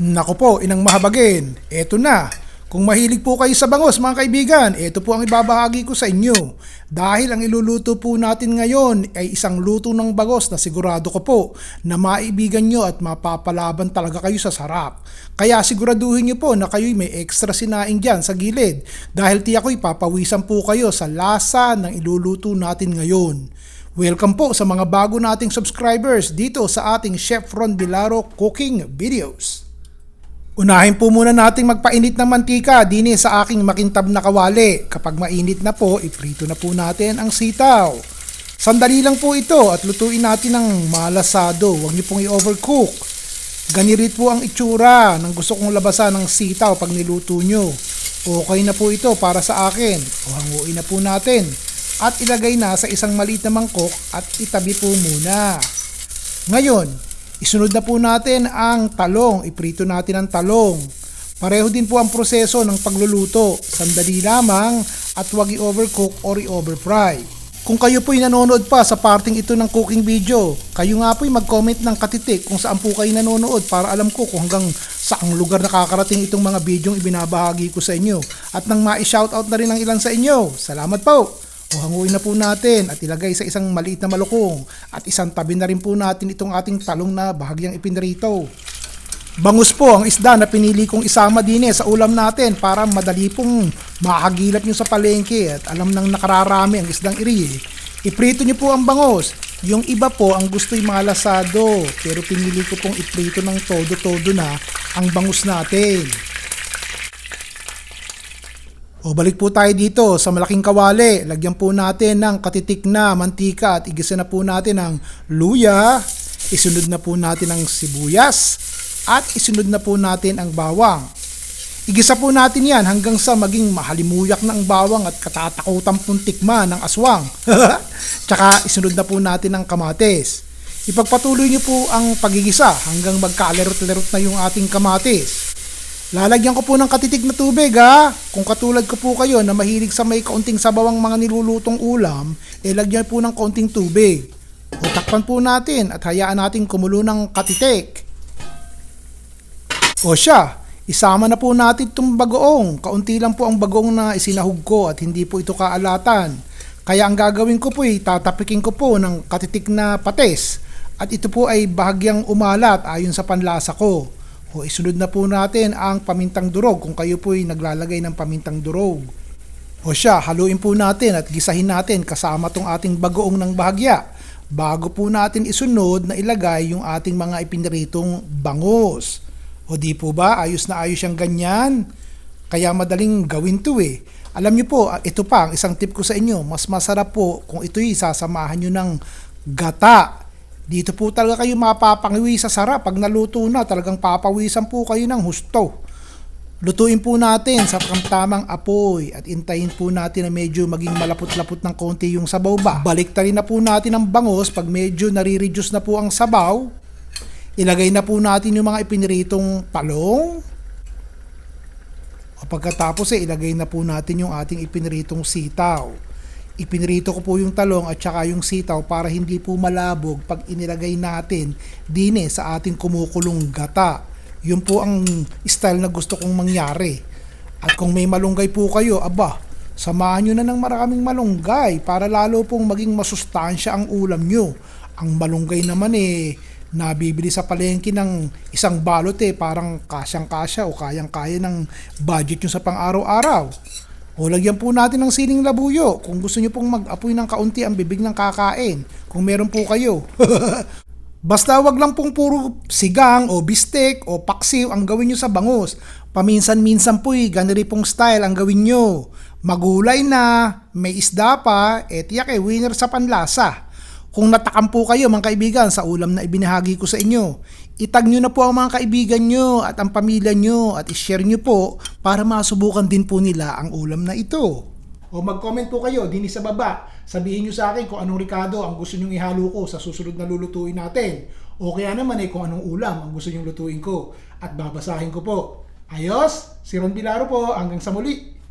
Nako po, inang mahabagin. Eto na. Kung mahilig po kayo sa bangos mga kaibigan, ito po ang ibabahagi ko sa inyo. Dahil ang iluluto po natin ngayon ay isang luto ng bangos na sigurado ko po na maibigan nyo at mapapalaban talaga kayo sa sarap. Kaya siguraduhin nyo po na kayo may extra sinaing dyan sa gilid dahil tiyak ko ipapawisan po kayo sa lasa ng iluluto natin ngayon. Welcome po sa mga bago nating subscribers dito sa ating Chef Ron Bilaro Cooking Videos. Unahin po muna nating magpainit ng mantika dini sa aking makintab na kawali. Kapag mainit na po, iprito na po natin ang sitaw. Sandali lang po ito at lutuin natin ng malasado. Huwag niyo pong i-overcook. Ganirit po ang itsura ng gusto kong labasan ng sitaw pag niluto nyo. Okay na po ito para sa akin. O hanguin na po natin. At ilagay na sa isang maliit na mangkok at itabi po muna. Ngayon, isunod na po natin ang talong. Iprito natin ang talong. Pareho din po ang proseso ng pagluluto. Sandali lamang at huwag i-overcook or i-overfry. Kung kayo po'y nanonood pa sa parting ito ng cooking video, kayo nga po'y mag-comment ng katitik kung saan po kayo nanonood para alam ko kung hanggang saang lugar nakakarating itong mga bidyong ibinabahagi ko sa inyo. At nang ma-shoutout na rin ang ilan sa inyo. Salamat po! O hanguin na po natin at ilagay sa isang maliit na malukong at isang tabi na rin po natin itong ating talong na bahagyang ipinrito. Bangus po ang isda na pinili kong isama din eh sa ulam natin para madali pong makagilap nyo sa palengke at alam nang nakararami ang isdang iri. eh. Iprito nyo po ang bangus. Yung iba po ang gusto yung pero pinili ko pong iprito ng todo-todo na ang bangus natin. O balik po tayo dito sa malaking kawali. Lagyan po natin ng katitik na mantika at igisa na po natin ang luya. Isunod na po natin ang sibuyas at isunod na po natin ang bawang. Igisa po natin yan hanggang sa maging mahalimuyak na ang bawang at katatakutan pong tikman ng aswang. Tsaka isunod na po natin ang kamatis. Ipagpatuloy niyo po ang pagigisa hanggang magkalerot-lerot na yung ating kamatis. Lalagyan ko po ng katitig na tubig ha. Kung katulad ko po kayo na mahilig sa may kaunting sabawang mga nilulutong ulam, eh lagyan po ng kaunting tubig. O takpan po natin at hayaan natin kumulo ng katitik. O siya, isama na po natin itong bagoong. Kaunti lang po ang bagoong na isinahog ko at hindi po ito kaalatan. Kaya ang gagawin ko po ay tatapikin ko po ng katitik na pates. At ito po ay bahagyang umalat ayon sa panlasa ko. O isunod na po natin ang pamintang durog kung kayo po ay naglalagay ng pamintang durog. O siya, haluin po natin at gisahin natin kasama tong ating bagoong ng bahagya. Bago po natin isunod na ilagay yung ating mga ipiniritong bangos. O di po ba, ayos na ayos yung ganyan. Kaya madaling gawin to eh. Alam niyo po, ito pa, ang isang tip ko sa inyo, mas masarap po kung ito'y sasamahan nyo ng gata. Dito po talaga kayo mapapangiwi sa sarap. Pag naluto na, talagang papawisan po kayo ng husto. Lutuin po natin sa tamang apoy at intayin po natin na medyo maging malapot-lapot ng konti yung sabaw ba. Baliktarin na po natin ang bangos pag medyo nare-reduce na po ang sabaw. Ilagay na po natin yung mga ipiniritong talong. O pagkatapos eh, ilagay na po natin yung ating ipiniritong sitaw. Ipinirito ko po yung talong at saka yung sitaw para hindi po malabog pag inilagay natin dine sa ating kumukulong gata. Yun po ang style na gusto kong mangyari. At kung may malunggay po kayo, aba, samahan nyo na ng maraming malunggay para lalo pong maging masustansya ang ulam nyo. Ang malunggay naman eh, nabibili sa palengke ng isang balot eh, parang kasyang-kasya o kayang-kaya ng budget nyo sa pang-araw-araw. O lagyan po natin ng siling labuyo kung gusto nyo pong mag-apoy ng kaunti ang bibig ng kakain. Kung meron po kayo. Basta wag lang pong puro sigang o bistek o paksiw ang gawin nyo sa bangus. Paminsan-minsan po eh, ganiri pong style ang gawin nyo. Magulay na, may isda pa, et tiyak eh, winner sa panlasa. Kung natakam po kayo mga kaibigan sa ulam na ibinahagi ko sa inyo, itag nyo na po ang mga kaibigan nyo at ang pamilya nyo at ishare nyo po para masubukan din po nila ang ulam na ito. O mag-comment po kayo din sa baba. Sabihin nyo sa akin kung anong Ricardo ang gusto nyong ihalo ko sa susunod na lulutuin natin. O kaya naman eh kung anong ulam ang gusto nyong lutuin ko. At babasahin ko po. Ayos, si Ron Bilaro po. Hanggang sa muli.